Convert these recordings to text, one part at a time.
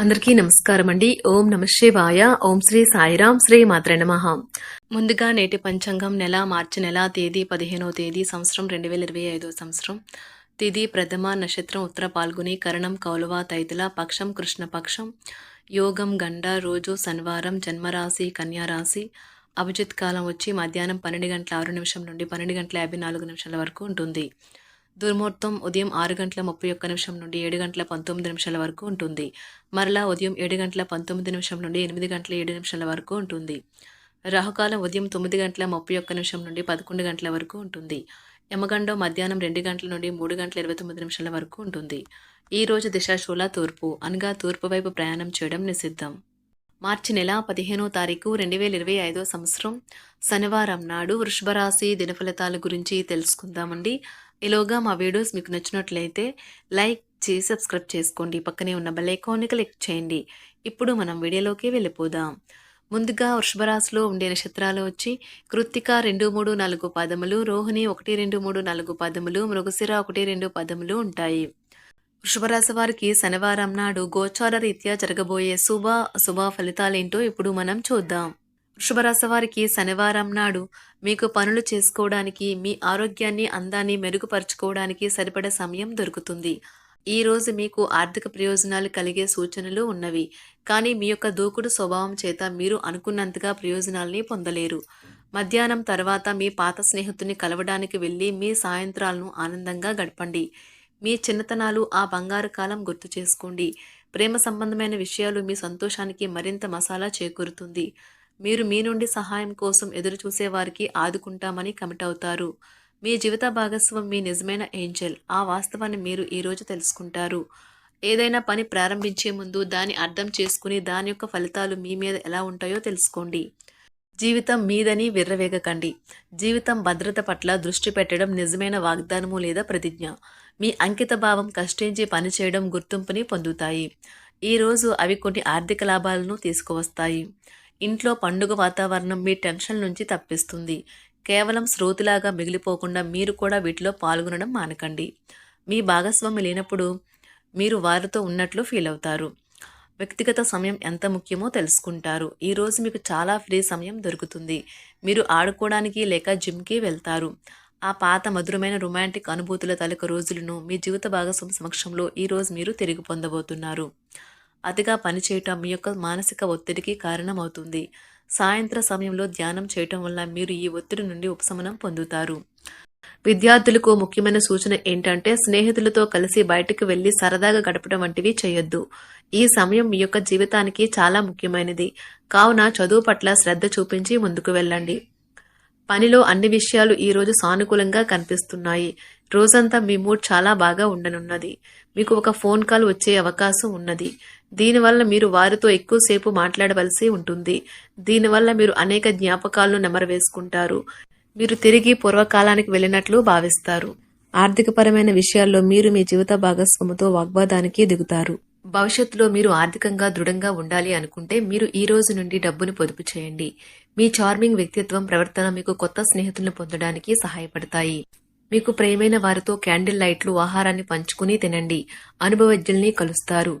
అందరికీ నమస్కారం అండి ఓం నమ శివాయ. ఓం శ్రీ సాయిరాం శ్రీ మాత్ర నమః. ముందుగా నేటి పంచాంగం నెల మార్చి నెల తేదీ పదిహేనవ తేదీ సంవత్సరం రెండు వేల ఇరవై ఐదో సంవత్సరం. తిథి ప్రథమ నక్షత్రం ఉత్తర పాల్గొని కరణం కౌలవ తైతుల పక్షం కృష్ణపక్షం యోగం గండ రోజు శనివారం జన్మరాశి కన్యారాశి అభిజిత్ కాలం వచ్చి మధ్యాహ్నం పన్నెండు గంటల ఆరు నిమిషం నుండి పన్నెండు గంటల యాభై నాలుగు నిమిషాల వరకు ఉంటుంది. దుర్ముహూర్తం ఉదయం ఆరు గంటల ముప్పై ఒక్క నిమిషం నుండి ఏడు గంటల పంతొమ్మిది నిమిషాల వరకు ఉంటుంది. మరలా ఉదయం ఏడు గంటల పంతొమ్మిది నిమిషం నుండి ఎనిమిది గంటల ఏడు నిమిషాల వరకు ఉంటుంది. రాహుకాలం ఉదయం తొమ్మిది గంటల ముప్పై ఒక్క నిమిషం నుండి పదకొండు గంటల వరకు ఉంటుంది. యమగండం మధ్యాహ్నం రెండు గంటల నుండి మూడు గంటల ఇరవై తొమ్మిది నిమిషాల వరకు ఉంటుంది. ఈ రోజు దిశాశూల తూర్పు అనగా తూర్పు వైపు ప్రయాణం చేయడం నిషిద్ధం. మార్చి నెల పదిహేనో తారీఖు రెండు వేల ఇరవై ఐదో సంవత్సరం శనివారం నాడు వృషభరాశి దినఫలితాల గురించి తెలుసుకుందామండి. ఈలోగా మా వీడియోస్ మీకు నచ్చినట్లయితే లైక్ చేసి సబ్స్క్రైబ్ చేసుకోండి. పక్కనే ఉన్న బెల్ ఐకాన్ని క్లిక్ చేయండి. ఇప్పుడు మనం వీడియోలోకి వెళ్ళిపోదాం. ముందుగా వృషభరాశిలో ఉండే నక్షత్రాలు వచ్చి కృత్తిక రెండు మూడు నాలుగు పదములు రోహిణి ఒకటి రెండు మూడు నాలుగు పదములు మృగశిర ఒకటి రెండు పదములు ఉంటాయి. వృషభరాశి వారికి శనివారం నాడు గోచార రీత్యా జరగబోయే శుభ శుభ ఫలితాలేంటో ఇప్పుడు మనం చూద్దాం. వృషభరాశి వారికి శనివారం నాడు మీకు పనులు చేసుకోవడానికి మీ ఆరోగ్యాన్ని అందాన్ని మెరుగుపరుచుకోవడానికి సరిపడే సమయం దొరుకుతుంది. ఈ రోజు మీకు ఆర్థిక ప్రయోజనాలు కలిగే సూచనలు ఉన్నవి. కానీ మీ యొక్క దూకుడు స్వభావం చేత మీరు అనుకున్నంతగా ప్రయోజనాల్ని పొందలేరు. మధ్యాహ్నం తర్వాత మీ పాత స్నేహితుని కలవడానికి వెళ్ళి మీ సాయంత్రాలను ఆనందంగా గడపండి. మీ చిన్నతనాలు ఆ బంగారు కాలం గుర్తు చేసుకోండి. ప్రేమ సంబంధమైన విషయాలు మీ సంతోషానికి మరింత మసాలా చేకూరుతుంది. మీరు మీ నుండి సహాయం కోసం ఎదురు చూసే వారికి ఆదుకుంటామని కమిట్ అవుతారు. మీ జీవిత భాగస్వామి మీ నిజమైన ఏంజల్. ఆ వాస్తవాన్ని మీరు ఈరోజు తెలుసుకుంటారు. ఏదైనా పని ప్రారంభించే ముందు దాన్ని అర్థం చేసుకుని దాని యొక్క ఫలితాలు మీ మీద ఎలా ఉంటాయో తెలుసుకోండి. జీవితం మీదని విర్రవేగకండి. జీవితం భద్రత పట్ల దృష్టి పెట్టడం నిజమైన వాగ్దానము లేదా ప్రతిజ్ఞ. మీ అంకిత భావం కష్టించి పనిచేయడం గుర్తింపుని పొందుతాయి. ఈరోజు అవి కొన్ని ఆర్థిక లాభాలను తీసుకువస్తాయి. ఇంట్లో పండుగ వాతావరణం మీ టెన్షన్ నుంచి తప్పిస్తుంది. కేవలం శ్రోతిలాగా మిగిలిపోకుండా మీరు కూడా వీటిలో పాల్గొనడం మానకండి. మీ భాగస్వామి లేనప్పుడు మీరు వారితో ఉన్నట్లు ఫీల్ అవుతారు. వ్యక్తిగత సమయం ఎంత ముఖ్యమో తెలుసుకుంటారు. ఈరోజు మీకు చాలా ఫ్రీ సమయం దొరుకుతుంది. మీరు ఆడుకోవడానికి లేక జిమ్కి వెళ్తారు. ఆ పాత మధురమైన రొమాంటిక్ అనుభూతుల తలక రోజులను మీ జీవిత భాగస్వామి సమక్షంలో ఈరోజు మీరు తిరిగి పొందబోతున్నారు. అతిగా పనిచేయటం మీ యొక్క మానసిక ఒత్తిడికి కారణమవుతుంది. సాయంత్ర సమయంలో ధ్యానం చేయటం వల్ల మీరు ఈ ఒత్తిడి నుండి ఉపశమనం పొందుతారు. విద్యార్థులకు ముఖ్యమైన సూచన ఏంటంటే స్నేహితులతో కలిసి బయటకు వెళ్ళి సరదాగా గడపడం వంటివి చేయొద్దు. ఈ సమయం మీ యొక్క జీవితానికి చాలా ముఖ్యమైనది. కావున చదువు పట్ల శ్రద్ధ చూపించి ముందుకు వెళ్ళండి. పనిలో అన్ని విషయాలు ఈ రోజు సానుకూలంగా కనిపిస్తున్నాయి. రోజంతా మీ మూడ్ చాలా బాగా ఉండనున్నది. మీకు ఒక ఫోన్ కాల్ వచ్చే అవకాశం ఉన్నది. దీనివల్ల మీరు వారితో ఎక్కువసేపు మాట్లాడవలసి ఉంటుంది. దీనివల్ల మీరు అనేక జ్ఞాపకాలను నెమరవేసుకుంటారు. మీరు తిరిగి పూర్వకాలానికి వెళ్ళినట్లు భావిస్తారు. ఆర్థికపరమైన విషయాల్లో మీరు మీ జీవిత భాగస్వామితో వాగ్వాదానికి దిగుతారు భవిష్యత్తులో మీరు ఆర్థికంగా దృఢంగా ఉండాలి అనుకుంటే మీరు ఈ రోజు నుండి డబ్బును పొదుపు చేయండి. మీ చార్మింగ్ వ్యక్తిత్వం ప్రవర్తన మీకు కొత్త స్నేహితులను పొందడానికి సహాయపడతాయి. మీకు ప్రేమైన వారితో క్యాండిల్ లైట్లు ఆహారాన్ని పంచుకుని తినండి. అనుభవజ్ఞుల్ని కలుస్తారు.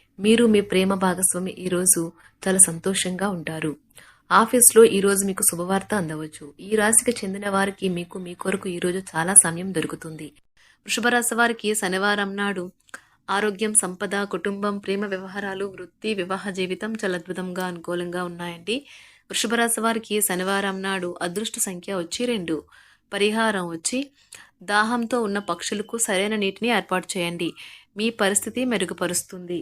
మీరు మీ ప్రేమ భాగస్వామి ఈ రోజు చాలా సంతోషంగా ఉంటారు. ఆఫీస్లో ఈరోజు మీకు శుభవార్త అందవచ్చు. ఈ రాశికి చెందిన వారికి మీకు మీ కొరకు ఈ రోజు చాలా సమయం దొరుకుతుంది. వృషభ రాశి వారికి శనివారం నాడు ఆరోగ్యం సంపద కుటుంబం ప్రేమ వ్యవహారాలు వృత్తి వివాహ జీవితం చాలా అద్భుతంగా అనుకూలంగా ఉన్నాయండి. వృషభ రాశి వారికి శనివారం నాడు అదృష్ట సంఖ్య వచ్చి రెండు. పరిహారం వచ్చి దాహంతో ఉన్న పక్షులకు సరైన నీటిని ఏర్పాటు చేయండి. మీ పరిస్థితి మెరుగుపరుస్తుంది.